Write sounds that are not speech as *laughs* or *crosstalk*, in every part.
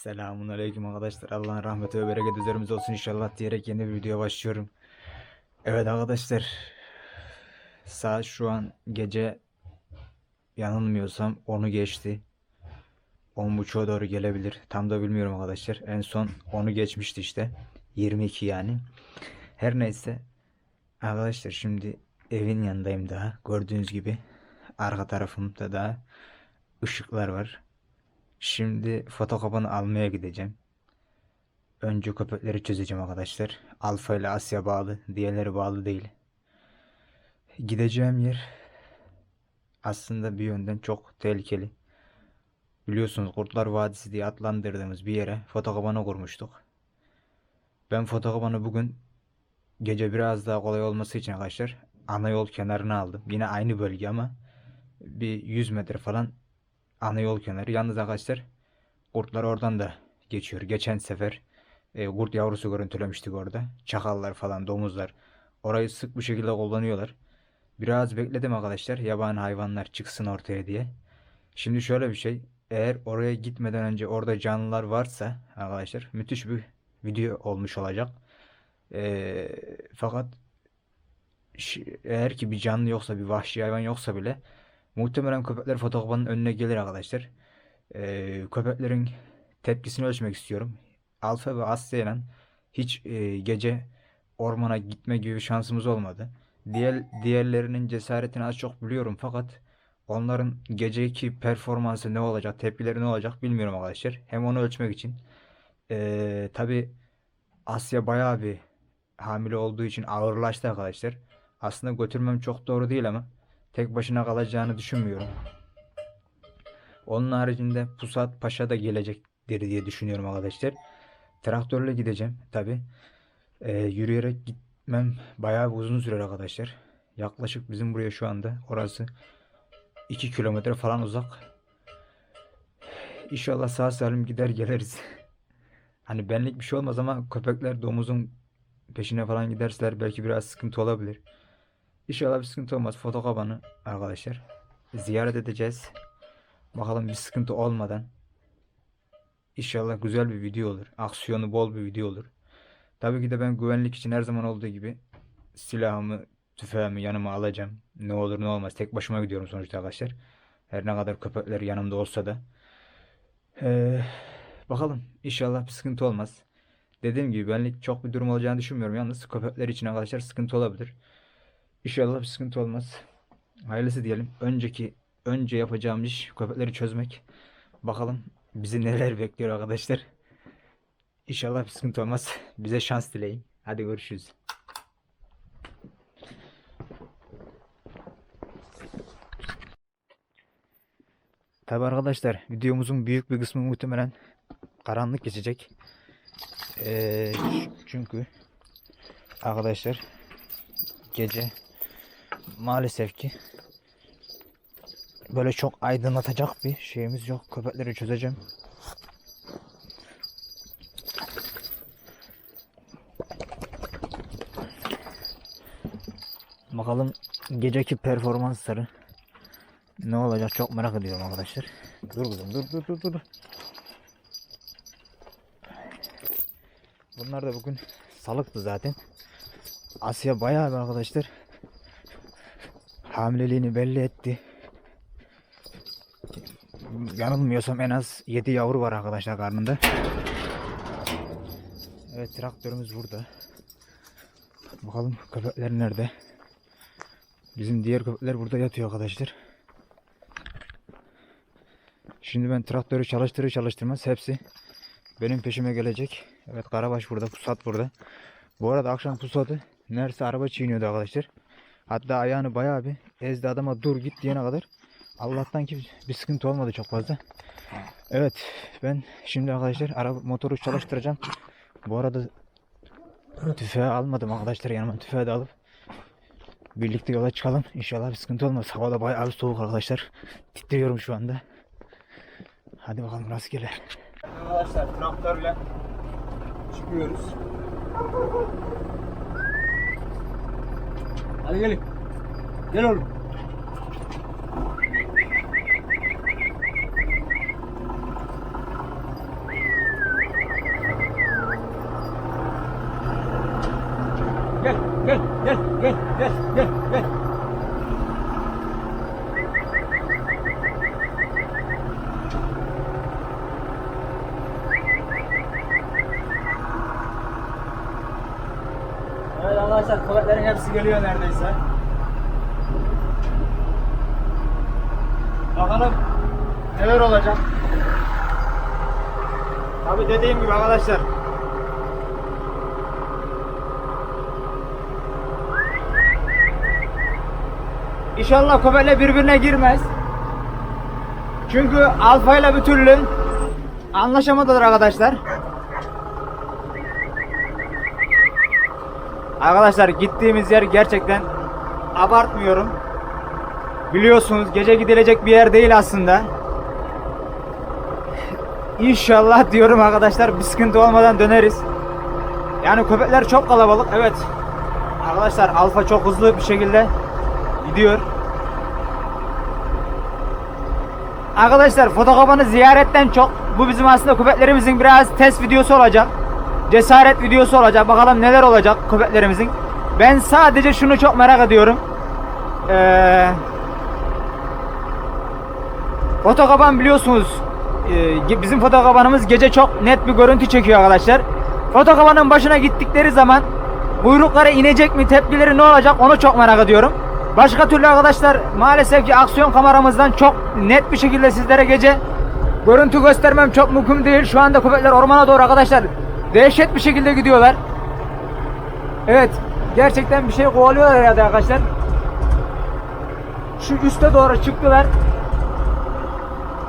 Selamun aleyküm arkadaşlar. Allah'ın rahmeti ve bereketi üzerimize olsun inşallah diyerek yeni bir videoya başlıyorum. Evet arkadaşlar. Saat şu an gece yanılmıyorsam 10'u geçti. 10.30'a doğru gelebilir. Tam da bilmiyorum arkadaşlar. En son 10'u geçmişti işte. 22 yani. Her neyse. Arkadaşlar şimdi evin yanındayım daha. Gördüğünüz gibi. Arka tarafımda da ışıklar var. Şimdi fotokopanı almaya gideceğim. Önce köpekleri çözeceğim arkadaşlar. Alfa ile Asya bağlı. Diğerleri bağlı değil. Gideceğim yer aslında bir yönden çok tehlikeli. Biliyorsunuz Kurtlar Vadisi diye adlandırdığımız bir yere fotokopanı kurmuştuk. Ben fotokopanı bugün gece biraz daha kolay olması için arkadaşlar ana yol kenarına aldım. Yine aynı bölge ama bir 100 metre falan ana yol kenarı. Yalnız arkadaşlar kurtlar oradan da geçiyor. Geçen sefer e, kurt yavrusu görüntülemiştik orada. Çakallar falan, domuzlar. Orayı sık bir şekilde kullanıyorlar. Biraz bekledim arkadaşlar. Yabani hayvanlar çıksın ortaya diye. Şimdi şöyle bir şey. Eğer oraya gitmeden önce orada canlılar varsa arkadaşlar müthiş bir video olmuş olacak. E, fakat eğer ki bir canlı yoksa bir vahşi hayvan yoksa bile Muhtemelen köpekler fotokopanın önüne gelir arkadaşlar. Ee, köpeklerin tepkisini ölçmek istiyorum. Alfa ve Asya'yla hiç e, gece ormana gitme gibi şansımız olmadı. Diğer diğerlerinin cesaretini az çok biliyorum fakat onların geceki performansı ne olacak, tepkileri ne olacak bilmiyorum arkadaşlar. Hem onu ölçmek için. Ee, tabii Asya bayağı bir hamile olduğu için ağırlaştı arkadaşlar. Aslında götürmem çok doğru değil ama tek başına kalacağını düşünmüyorum. Onun haricinde Pusat Paşa da gelecektir diye düşünüyorum arkadaşlar. Traktörle gideceğim tabi. yürüyerek gitmem bayağı uzun sürer arkadaşlar. Yaklaşık bizim buraya şu anda orası 2 kilometre falan uzak. İnşallah sağ salim gider geliriz. *laughs* Hani benlik bir şey olmaz ama köpekler domuzun peşine falan giderseler belki biraz sıkıntı olabilir. İnşallah bir sıkıntı olmaz. Fotokopanı arkadaşlar ziyaret edeceğiz. Bakalım bir sıkıntı olmadan. İnşallah güzel bir video olur. Aksiyonu bol bir video olur. Tabii ki de ben güvenlik için her zaman olduğu gibi silahımı, tüfeğimi yanıma alacağım. Ne olur ne olmaz. Tek başıma gidiyorum sonuçta arkadaşlar. Her ne kadar köpekler yanımda olsa da. Ee, bakalım. İnşallah bir sıkıntı olmaz. Dediğim gibi benlik çok bir durum olacağını düşünmüyorum. Yalnız köpekler için arkadaşlar sıkıntı olabilir. İnşallah bir sıkıntı olmaz. Hayırlısı diyelim. Önceki önce yapacağım iş köpekleri çözmek. Bakalım bizi neler bekliyor arkadaşlar. İnşallah bir sıkıntı olmaz. Bize şans dileyin. Hadi görüşürüz. Tabi arkadaşlar videomuzun büyük bir kısmı muhtemelen karanlık geçecek. Ee, çünkü arkadaşlar gece maalesef ki böyle çok aydınlatacak bir şeyimiz yok. Köpekleri çözeceğim. Bakalım geceki performansları ne olacak çok merak ediyorum arkadaşlar. Dur kızım dur dur dur dur. Bunlar da bugün salıktı zaten. Asya bayağı bir arkadaşlar hamileliğini belli etti. Yanılmıyorsam en az 7 yavru var arkadaşlar karnında. Evet traktörümüz burada. Bakalım köpekler nerede? Bizim diğer köpekler burada yatıyor arkadaşlar. Şimdi ben traktörü çalıştırır çalıştırmaz hepsi benim peşime gelecek. Evet Karabaş burada, Pusat burada. Bu arada akşam Pusat'ı neredeyse araba çiğniyordu arkadaşlar. Hatta ayağını bayağı bir ezdi adama dur git diyene kadar. Allah'tan ki bir sıkıntı olmadı çok fazla. Evet ben şimdi arkadaşlar araba motoru çalıştıracağım. Bu arada tüfeği almadım arkadaşlar yanıma tüfeği de alıp birlikte yola çıkalım. İnşallah bir sıkıntı olmaz. Hava da bayağı bir soğuk arkadaşlar. Titriyorum şu anda. Hadi bakalım rastgele. Arkadaşlar traktörle çıkıyoruz. Hadi gelin. Gel oğlum. Gel, gel, gel, gel, gel, gel. Hepsi geliyor neredeyse. Bakalım neler olacak. Tabi dediğim gibi arkadaşlar. İnşallah kuvvetle birbirine girmez. Çünkü alfa ile bir türlü anlaşamadılar arkadaşlar. Arkadaşlar gittiğimiz yer gerçekten abartmıyorum. Biliyorsunuz gece gidilecek bir yer değil aslında. İnşallah diyorum arkadaşlar bir sıkıntı olmadan döneriz. Yani köpekler çok kalabalık. Evet. Arkadaşlar alfa çok hızlı bir şekilde gidiyor. Arkadaşlar fotokopanı ziyaretten çok bu bizim aslında köpeklerimizin biraz test videosu olacak. Cesaret videosu olacak. Bakalım neler olacak köpeklerimizin. Ben sadece şunu çok merak ediyorum. Ee, fotokopan biliyorsunuz e, bizim fotokopanımız gece çok net bir görüntü çekiyor arkadaşlar. Fotokopanın başına gittikleri zaman buyruklara inecek mi tepkileri ne olacak onu çok merak ediyorum. Başka türlü arkadaşlar maalesef ki aksiyon kameramızdan çok net bir şekilde sizlere gece görüntü göstermem çok mümkün değil. Şu anda köpekler ormana doğru arkadaşlar dehşet bir şekilde gidiyorlar. Evet gerçekten bir şey kovalıyorlar herhalde arkadaşlar. Şu üste doğru çıktılar.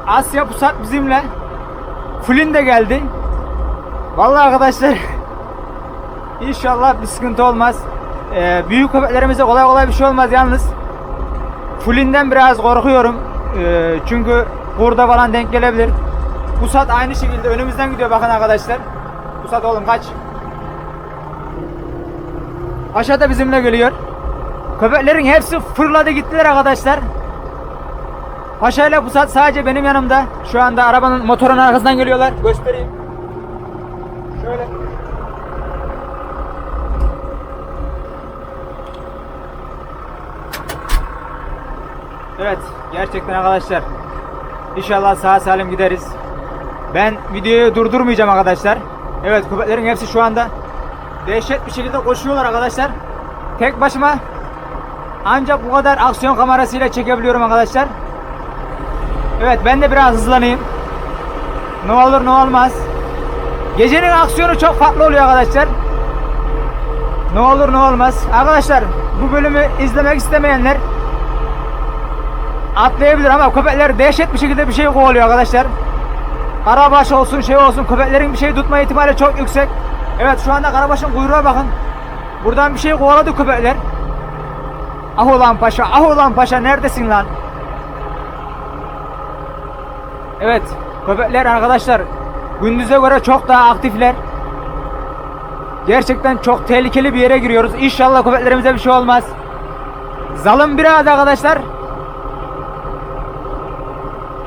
Asya Pusat bizimle. Flynn de geldi. Vallahi arkadaşlar *laughs* İnşallah bir sıkıntı olmaz. Ee, büyük köpeklerimize kolay kolay bir şey olmaz yalnız. Fulinden biraz korkuyorum. Ee, çünkü burada falan denk gelebilir. Pusat aynı şekilde önümüzden gidiyor bakın arkadaşlar. Pusat oğlum kaç. Paşa da bizimle geliyor. Köpeklerin hepsi fırladı gittiler arkadaşlar. Paşa ile Pusat sadece benim yanımda. Şu anda arabanın motorun arkasından geliyorlar. Göstereyim. Şöyle. Evet gerçekten arkadaşlar İnşallah sağ salim gideriz. Ben videoyu durdurmayacağım arkadaşlar. Evet köpeklerin hepsi şu anda dehşet bir şekilde koşuyorlar arkadaşlar. Tek başıma ancak bu kadar aksiyon kamerasıyla çekebiliyorum arkadaşlar. Evet ben de biraz hızlanayım. Ne olur ne olmaz. Gecenin aksiyonu çok farklı oluyor arkadaşlar. Ne olur ne olmaz. Arkadaşlar bu bölümü izlemek istemeyenler atlayabilir ama köpekler dehşet bir şekilde bir şey kovalıyor arkadaşlar. Karabaş olsun şey olsun köpeklerin bir şey tutma ihtimali çok yüksek. Evet şu anda karabaşın kuyruğa bakın. Buradan bir şey kovaladı köpekler. Ah ulan paşa ah ulan paşa neredesin lan? Evet köpekler arkadaşlar gündüze göre çok daha aktifler. Gerçekten çok tehlikeli bir yere giriyoruz. İnşallah köpeklerimize bir şey olmaz. Zalım biraz arkadaşlar.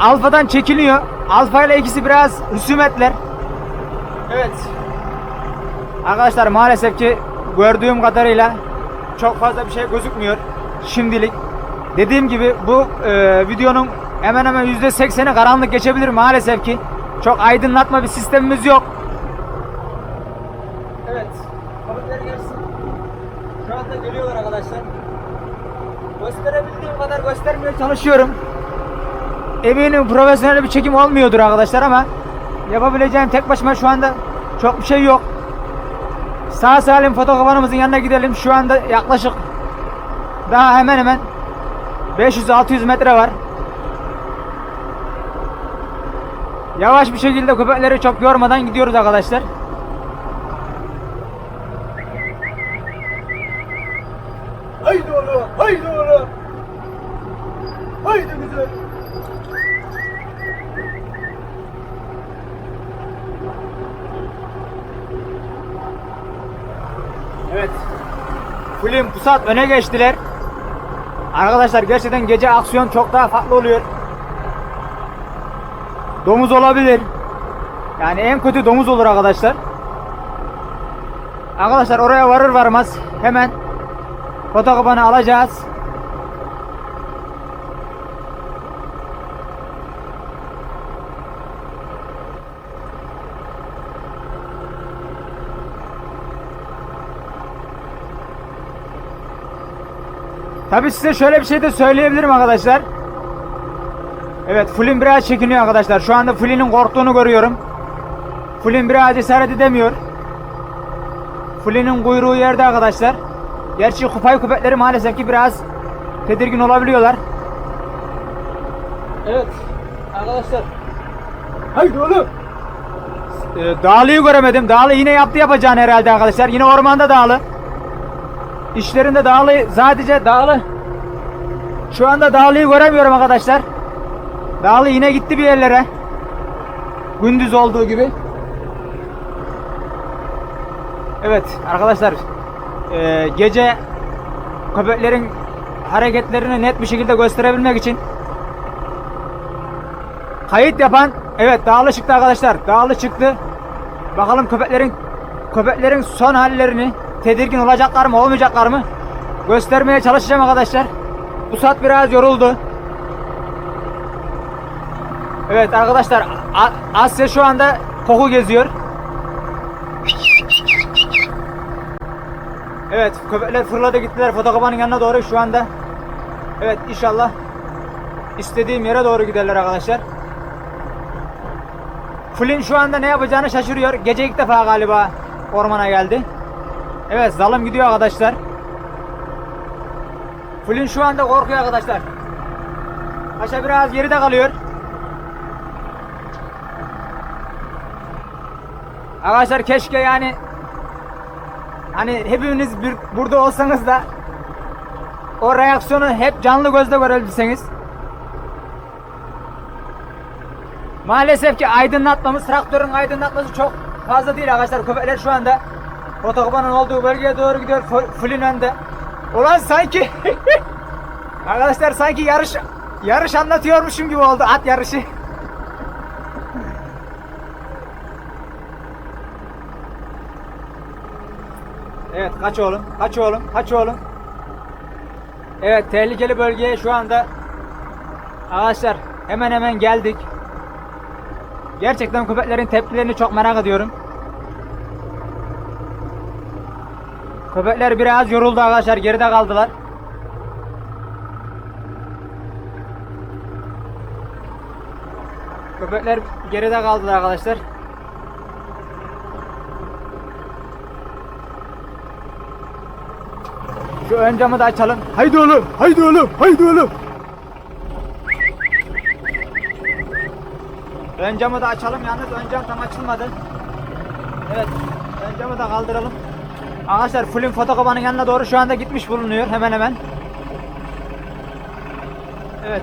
Alfa'dan çekiliyor. Alfa ile ikisi biraz husumetler. Evet. Arkadaşlar maalesef ki gördüğüm kadarıyla çok fazla bir şey gözükmüyor şimdilik. Dediğim gibi bu e, videonun hemen hemen %80'i karanlık geçebilir maalesef ki. Çok aydınlatma bir sistemimiz yok. Evet. Kabukları gelsin. Şu anda geliyorlar arkadaşlar. Gösterebildiğim kadar göstermeye çalışıyorum. Eminim profesyonel bir çekim olmuyordur arkadaşlar ama yapabileceğim tek başıma şu anda çok bir şey yok. Sağ salim fotokopanımızın yanına gidelim. Şu anda yaklaşık daha hemen hemen 500-600 metre var. Yavaş bir şekilde köpekleri çok yormadan gidiyoruz arkadaşlar. Haydi oğlum. Haydi oğlum. Haydi güzel. Evet. Pusat öne geçtiler. Arkadaşlar gerçekten gece aksiyon çok daha farklı oluyor. Domuz olabilir. Yani en kötü domuz olur arkadaşlar. Arkadaşlar oraya varır varmaz hemen fotokopanı alacağız. Tabi size şöyle bir şey de söyleyebilirim arkadaşlar. Evet Fulin biraz çekiniyor arkadaşlar. Şu anda Fulin'in korktuğunu görüyorum. Fulin biraz cesaret edemiyor. Fulin'in kuyruğu yerde arkadaşlar. Gerçi kupay köpekleri maalesef ki biraz tedirgin olabiliyorlar. Evet arkadaşlar. Haydi oğlum. Ee, Dağlı'yı göremedim. Dağlı yine yaptı yapacağını herhalde arkadaşlar. Yine ormanda Dağlı. İşlerinde Dağlı sadece Dağlı. Şu anda Dağlı'yı göremiyorum arkadaşlar. Dağlı yine gitti bir yerlere. Gündüz olduğu gibi. Evet arkadaşlar. ee, gece köpeklerin hareketlerini net bir şekilde gösterebilmek için Kayıt yapan evet dağlı çıktı arkadaşlar. Dağlı çıktı. Bakalım köpeklerin köpeklerin son hallerini tedirgin olacaklar mı olmayacaklar mı göstermeye çalışacağım arkadaşlar. Bu saat biraz yoruldu. Evet arkadaşlar Asya şu anda koku geziyor. Evet köpekler fırladı gittiler fotokopanın yanına doğru şu anda. Evet inşallah istediğim yere doğru giderler arkadaşlar. Flynn şu anda ne yapacağını şaşırıyor. Gece ilk defa galiba ormana geldi. Evet zalım gidiyor arkadaşlar. Flynn şu anda korkuyor arkadaşlar. Paşa biraz geride kalıyor. Arkadaşlar keşke yani hani hepiniz bir, burada olsanız da o reaksiyonu hep canlı gözle görebilseniz. Maalesef ki aydınlatmamız, traktörün aydınlatması çok fazla değil arkadaşlar. Köpekler şu anda otobanın olduğu bölgeye doğru gidiyor. F- Fulin önde. Ulan sanki *laughs* arkadaşlar sanki yarış yarış anlatıyormuşum gibi oldu at yarışı. *laughs* Evet kaç oğlum kaç oğlum kaç oğlum. Evet tehlikeli bölgeye şu anda arkadaşlar hemen hemen geldik. Gerçekten köpeklerin tepkilerini çok merak ediyorum. Köpekler biraz yoruldu arkadaşlar. Geride kaldılar. Köpekler geride kaldılar arkadaşlar. Şu ön camı da açalım. Haydi oğlum. Haydi oğlum. Haydi oğlum. Ön camı da açalım. Yalnız ön cam tam açılmadı. Evet. Ön camı da kaldıralım. Arkadaşlar Ful'ün fotokopanın yanına doğru şu anda gitmiş bulunuyor. Hemen hemen. Evet.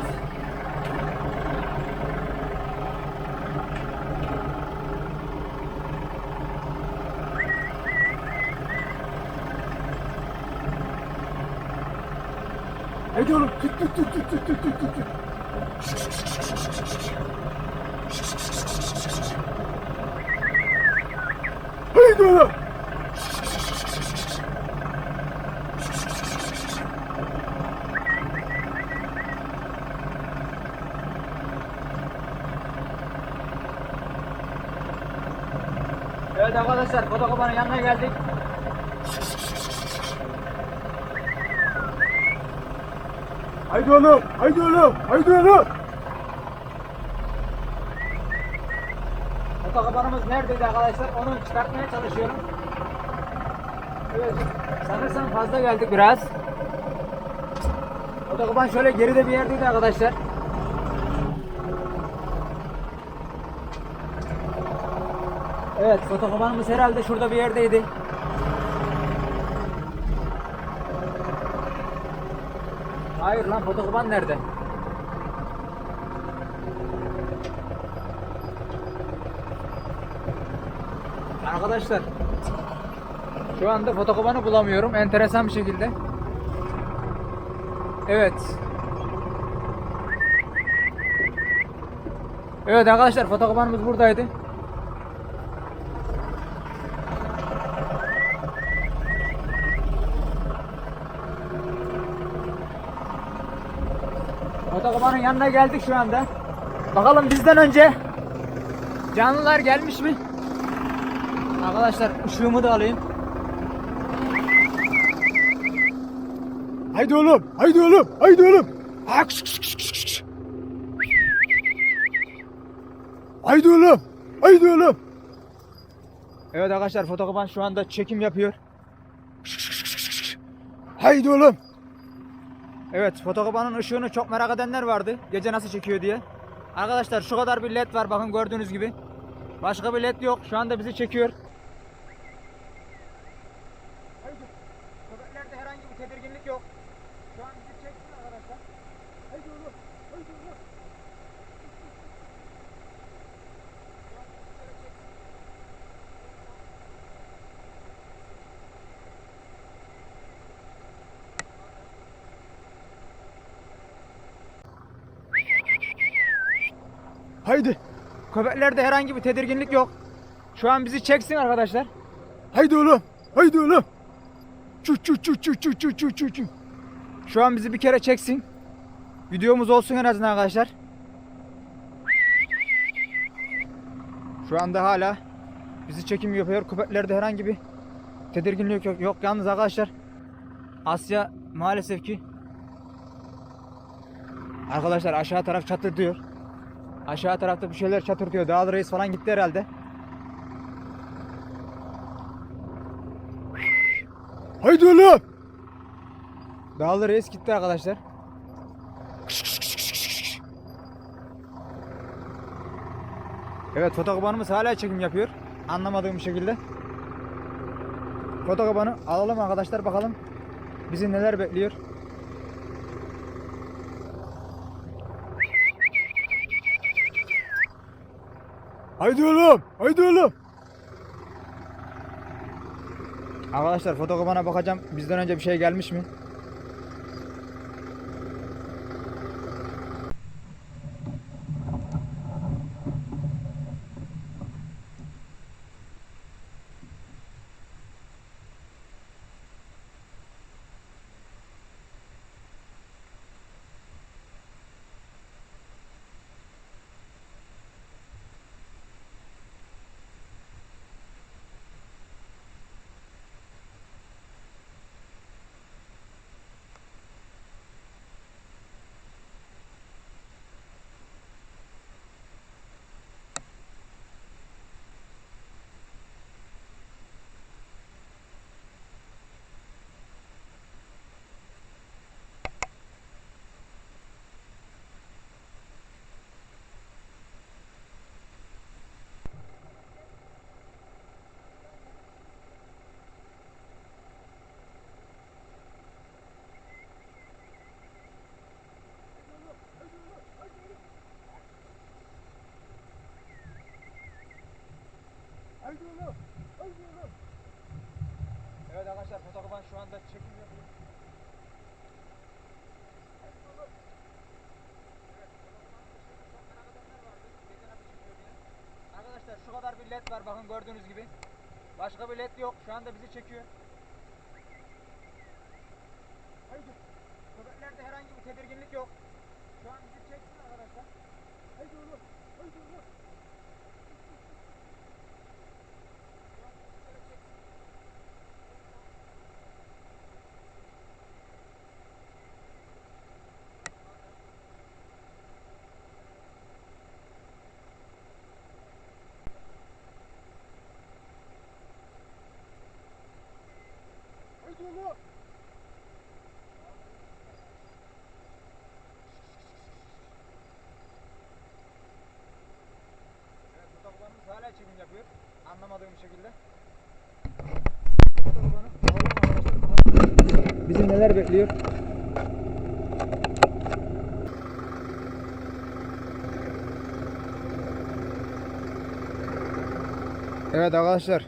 Evet arkadaşlar fotokopanın yanına geldik. Haydi oğlum. Haydi oğlum. Haydi oğlum. Fotokopanımız neredeydi arkadaşlar? Onu çıkartmaya çalışıyorum. Evet. Sanırsam fazla geldik biraz. Fotokopan şöyle geride bir yerdeydi arkadaşlar. Evet fotokopanımız herhalde şurada bir yerdeydi. Hayır lan fotokopan nerede? Arkadaşlar şu anda fotokopanı bulamıyorum enteresan bir şekilde. Evet. Evet arkadaşlar fotokopanımız buradaydı. Otobanın yanına geldik şu anda. Bakalım bizden önce canlılar gelmiş mi? Arkadaşlar ışığımı da alayım. Haydi oğlum, haydi oğlum, haydi oğlum. Haydi oğlum, haydi oğlum. Evet arkadaşlar fotokopan şu anda çekim yapıyor. Haydi oğlum. Evet fotokopanın ışığını çok merak edenler vardı. Gece nasıl çekiyor diye. Arkadaşlar şu kadar bir led var bakın gördüğünüz gibi. Başka bir led yok. Şu anda bizi çekiyor. Köpeklerde herhangi bir tedirginlik yok. Şu an bizi çeksin arkadaşlar. Haydi oğlum, haydi oğlum. Haydi, Köpeklerde herhangi bir tedirginlik yok. Şu an bizi çeksin arkadaşlar. haydi oğlum, haydi oğlum. Çu çu çu çu çu çu çu çu çu. Şu an bizi bir kere çeksin. Videomuz olsun en azından arkadaşlar. Şu anda hala bizi çekim yapıyor. Köpeklerde herhangi bir tedirginlik yok. Yok yalnız arkadaşlar Asya maalesef ki Arkadaşlar aşağı taraf çatır diyor. Aşağı tarafta bir şeyler çatır diyor. Dağlı reis falan gitti herhalde. Haydi oğlum. Dağlı reis gitti arkadaşlar. Evet fotokopanımız hala çekim yapıyor. Anlamadığım şekilde. Fotokopanı alalım arkadaşlar bakalım. Bizi neler bekliyor. Haydi oğlum, haydi oğlum. Arkadaşlar fotokopana bakacağım. Bizden önce bir şey gelmiş mi? Evet arkadaşlar fotokopan şu anda çekim yapıyor. Arkadaşlar şu kadar bir led var bakın gördüğünüz gibi. Başka bir led yok. Şu anda bizi çekiyor. Haydi, Köpeklerde herhangi bir tedirginlik yok. Şu an bizi çeksin arkadaşlar. haydi oğlum, haydi oğlum. Haydi oğlum. Evet, fotoğraflarımız hala çekim yapıyor. Anlamadığım şekilde. Bizi neler bekliyor? Evet arkadaşlar.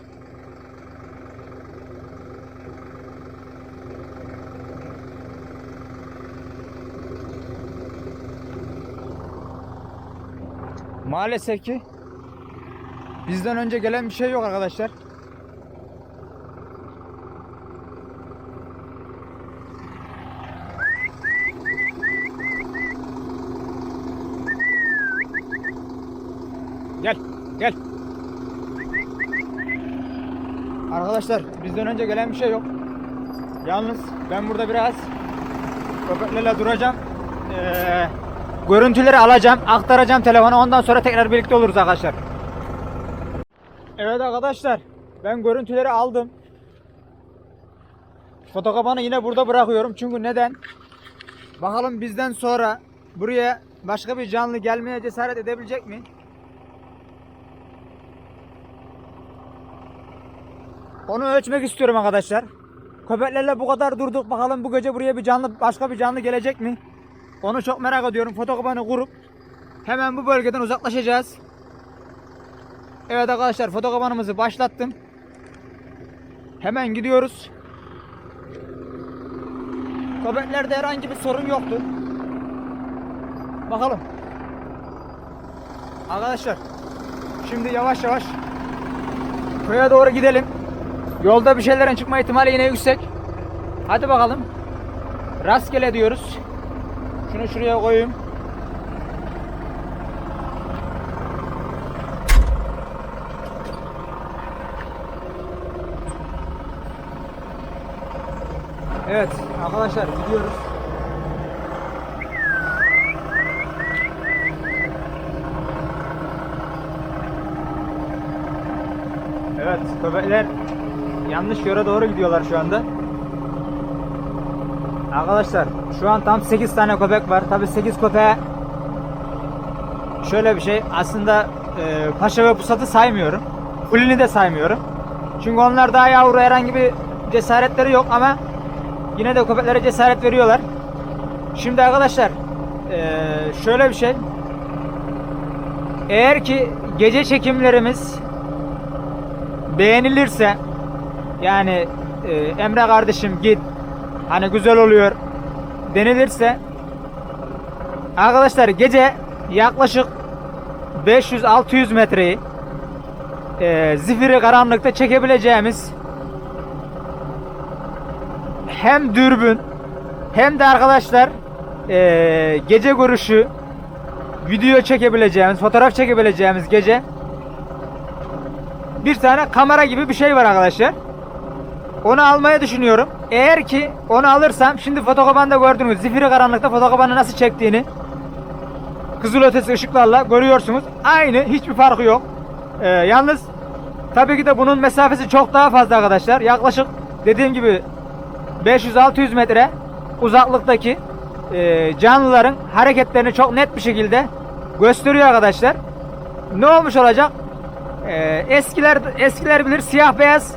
Maalesef ki Bizden önce gelen bir şey yok arkadaşlar. Gel, gel. Arkadaşlar bizden önce gelen bir şey yok. Yalnız ben burada biraz köpeklerle duracağım. Ee, görüntüleri alacağım, aktaracağım telefona. Ondan sonra tekrar birlikte oluruz arkadaşlar. Evet arkadaşlar, ben görüntüleri aldım. Fotokapanı yine burada bırakıyorum. Çünkü neden? Bakalım bizden sonra buraya başka bir canlı gelmeye cesaret edebilecek mi? Onu ölçmek istiyorum arkadaşlar. Köpeklerle bu kadar durduk. Bakalım bu gece buraya bir canlı başka bir canlı gelecek mi? Onu çok merak ediyorum. Fotokapanı kurup hemen bu bölgeden uzaklaşacağız. Evet arkadaşlar fotokapanımızı başlattım. Hemen gidiyoruz. Köpeklerde herhangi bir sorun yoktu. Bakalım. Arkadaşlar şimdi yavaş yavaş köye doğru gidelim. Yolda bir şeylerin çıkma ihtimali yine yüksek. Hadi bakalım. Rastgele diyoruz. Şunu şuraya koyayım. Evet arkadaşlar gidiyoruz. Evet köpekler yanlış yöre doğru gidiyorlar şu anda. Arkadaşlar şu an tam 8 tane köpek var. Tabi 8 köpeğe şöyle bir şey aslında e, paşa ve pusatı saymıyorum. Kulini de saymıyorum. Çünkü onlar daha yavru herhangi bir cesaretleri yok ama yine de köpeklere cesaret veriyorlar. Şimdi arkadaşlar e, şöyle bir şey. Eğer ki gece çekimlerimiz beğenilirse yani e, Emre kardeşim git hani güzel oluyor denilirse arkadaşlar gece yaklaşık 500-600 metreyi e, zifiri karanlıkta çekebileceğimiz hem dürbün hem de arkadaşlar e, gece görüşü video çekebileceğimiz fotoğraf çekebileceğimiz gece bir tane kamera gibi bir şey var arkadaşlar. Onu almayı düşünüyorum. Eğer ki onu alırsam şimdi fotokabanda gördünüz. Zifiri karanlıkta fotokabanı nasıl çektiğini kızıl ötesi ışıklarla görüyorsunuz. Aynı hiçbir farkı yok. Ee, yalnız tabii ki de bunun mesafesi çok daha fazla arkadaşlar. Yaklaşık dediğim gibi 500-600 metre uzaklıktaki e, canlıların hareketlerini çok net bir şekilde gösteriyor arkadaşlar. Ne olmuş olacak? Ee, eskiler eskiler bilir siyah beyaz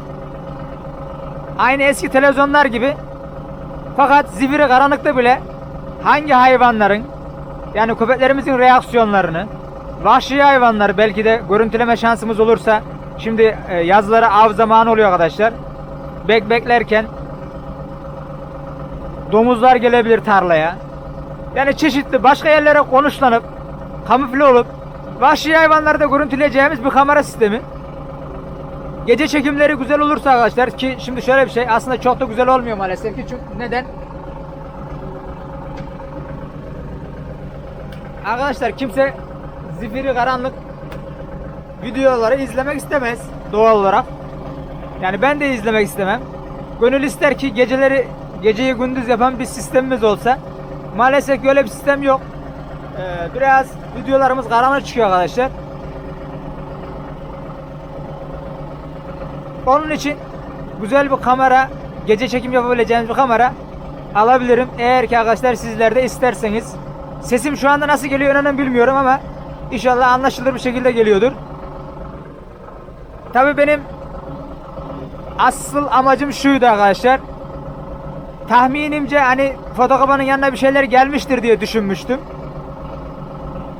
aynı eski televizyonlar gibi fakat zifiri karanlıkta bile hangi hayvanların yani köpeklerimizin reaksiyonlarını vahşi hayvanları belki de görüntüleme şansımız olursa şimdi e, yazları av zamanı oluyor arkadaşlar bek beklerken domuzlar gelebilir tarlaya yani çeşitli başka yerlere konuşlanıp kamufle olup vahşi hayvanları da görüntüleyeceğimiz bir kamera sistemi. Gece çekimleri güzel olursa arkadaşlar ki şimdi şöyle bir şey aslında çok da güzel olmuyor maalesef ki çünkü neden? Arkadaşlar kimse zifiri karanlık videoları izlemek istemez doğal olarak. Yani ben de izlemek istemem. Gönül ister ki geceleri geceyi gündüz yapan bir sistemimiz olsa. Maalesef ki öyle bir sistem yok. Ee, biraz videolarımız karanlık çıkıyor arkadaşlar. Onun için güzel bir kamera, gece çekim yapabileceğiniz bir kamera alabilirim. Eğer ki arkadaşlar sizler de isterseniz. Sesim şu anda nasıl geliyor inanın bilmiyorum ama inşallah anlaşılır bir şekilde geliyordur. Tabi benim asıl amacım şuydu arkadaşlar. Tahminimce hani fotokapanın yanına bir şeyler gelmiştir diye düşünmüştüm.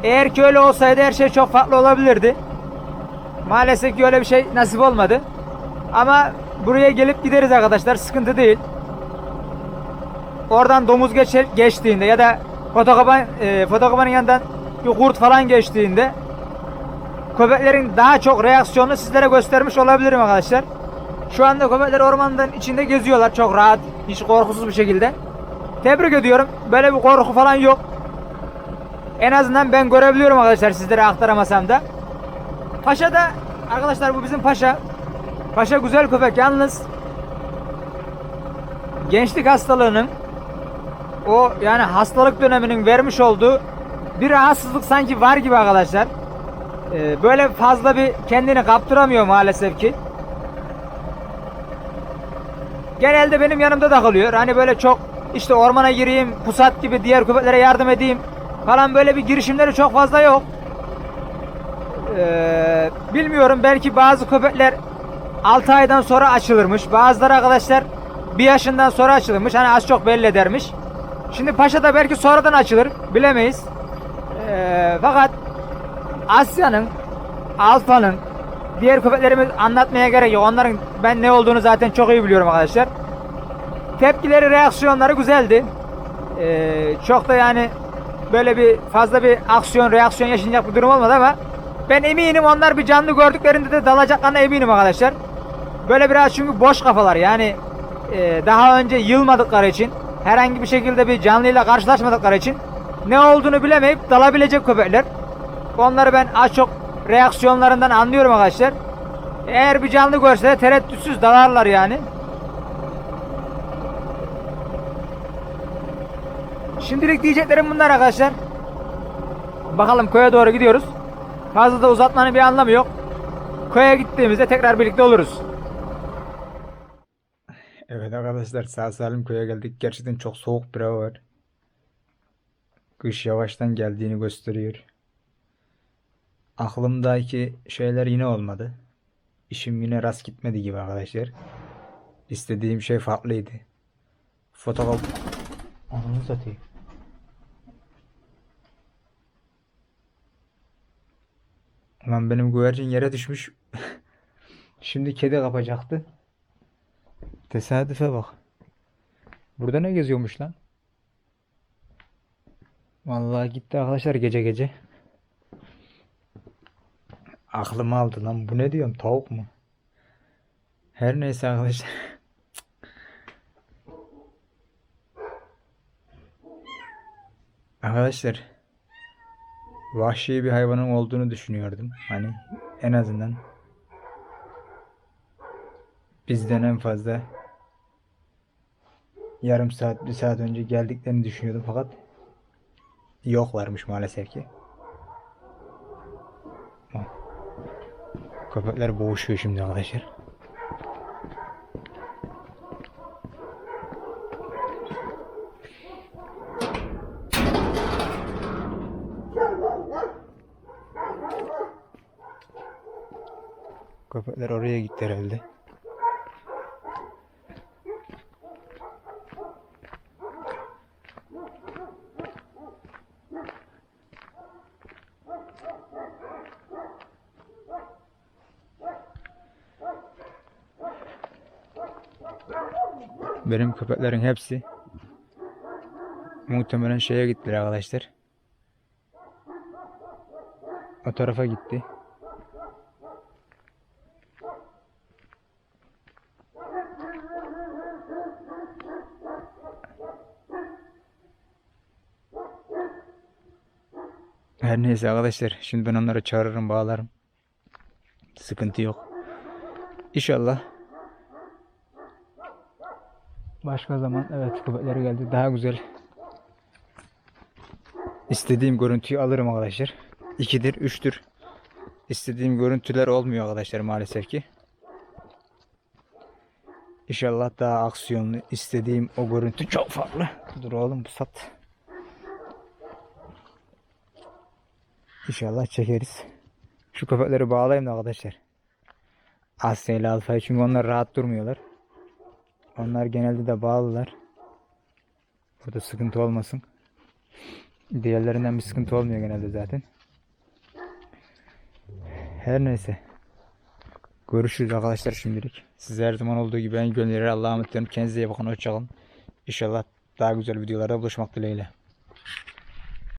Eğer ki öyle olsaydı her şey çok farklı olabilirdi. Maalesef ki öyle bir şey nasip olmadı. Ama buraya gelip gideriz arkadaşlar. Sıkıntı değil. Oradan domuz geçer, geçtiğinde ya da fotokapan, e, fotokapanın yanından bir kurt falan geçtiğinde köpeklerin daha çok reaksiyonunu sizlere göstermiş olabilirim arkadaşlar. Şu anda köpekler ormanın içinde geziyorlar çok rahat, hiç korkusuz bir şekilde. Tebrik ediyorum. Böyle bir korku falan yok. En azından ben görebiliyorum arkadaşlar sizlere aktaramasam da. Paşa da arkadaşlar bu bizim Paşa. Paşa güzel köpek yalnız gençlik hastalığının o yani hastalık döneminin vermiş olduğu bir rahatsızlık sanki var gibi arkadaşlar. Ee, böyle fazla bir kendini kaptıramıyor maalesef ki. Genelde benim yanımda da kalıyor. Hani böyle çok işte ormana gireyim, pusat gibi diğer köpeklere yardım edeyim falan böyle bir girişimleri çok fazla yok. Ee, bilmiyorum belki bazı köpekler 6 aydan sonra açılırmış. Bazıları arkadaşlar bir yaşından sonra açılırmış. Hani az çok belli edermiş. Şimdi Paşa da belki sonradan açılır. Bilemeyiz. Ee, fakat Asya'nın, Alfa'nın, diğer köpeklerimi anlatmaya gerek yok. Onların ben ne olduğunu zaten çok iyi biliyorum arkadaşlar. Tepkileri, reaksiyonları güzeldi. Ee, çok da yani böyle bir fazla bir aksiyon, reaksiyon yaşayacak bir durum olmadı ama ben eminim onlar bir canlı gördüklerinde de dalacaklarına eminim arkadaşlar. Böyle biraz çünkü boş kafalar yani e, daha önce yılmadıkları için herhangi bir şekilde bir canlıyla karşılaşmadıkları için ne olduğunu bilemeyip dalabilecek köpekler. Onları ben az çok reaksiyonlarından anlıyorum arkadaşlar. Eğer bir canlı görse tereddütsüz dalarlar yani. Şimdilik diyeceklerim bunlar arkadaşlar. Bakalım köye doğru gidiyoruz. Fazla da uzatmanın bir anlamı yok. Köye gittiğimizde tekrar birlikte oluruz. Evet arkadaşlar sağ salim köye geldik. Gerçekten çok soğuk bir hava var. Kış yavaştan geldiğini gösteriyor. Aklımdaki şeyler yine olmadı. İşim yine rast gitmedi gibi arkadaşlar. İstediğim şey farklıydı. Fotoğraf... Ananı satayım. Lan benim güvercin yere düşmüş. *laughs* Şimdi kedi kapacaktı. Tesadüfe bak. Burada ne geziyormuş lan? Vallahi gitti arkadaşlar gece gece. Aklımı aldı lan. Bu ne diyorum? Tavuk mu? Her neyse arkadaşlar. Arkadaşlar vahşi bir hayvanın olduğunu düşünüyordum. Hani en azından bizden en fazla yarım saat bir saat önce geldiklerini düşünüyordum fakat yoklarmış maalesef ki. Köpekler boğuşuyor şimdi arkadaşlar. Köpekler oraya gitti herhalde. Benim köpeklerin hepsi muhtemelen şeye gittiler arkadaşlar. O tarafa gitti. Her neyse arkadaşlar şimdi ben onları çağırırım bağlarım. Sıkıntı yok. İnşallah Başka zaman evet köpekleri geldi daha güzel. İstediğim görüntüyü alırım arkadaşlar. 2'dir, 3'tür. İstediğim görüntüler olmuyor arkadaşlar maalesef ki. İnşallah daha aksiyonlu istediğim o görüntü çok farklı. Dur oğlum bu sat. İnşallah çekeriz. Şu köpekleri bağlayayım da arkadaşlar. Asya ile Alfa'yı çünkü onlar rahat durmuyorlar. Onlar genelde de bağlılar. Burada sıkıntı olmasın. Diğerlerinden bir sıkıntı olmuyor genelde zaten. Her neyse. Görüşürüz arkadaşlar şimdilik. Siz her zaman olduğu gibi en gönülleri Allah'a emanet olun. Kendinize iyi bakın. Hoşçakalın. İnşallah daha güzel videolarda buluşmak dileğiyle.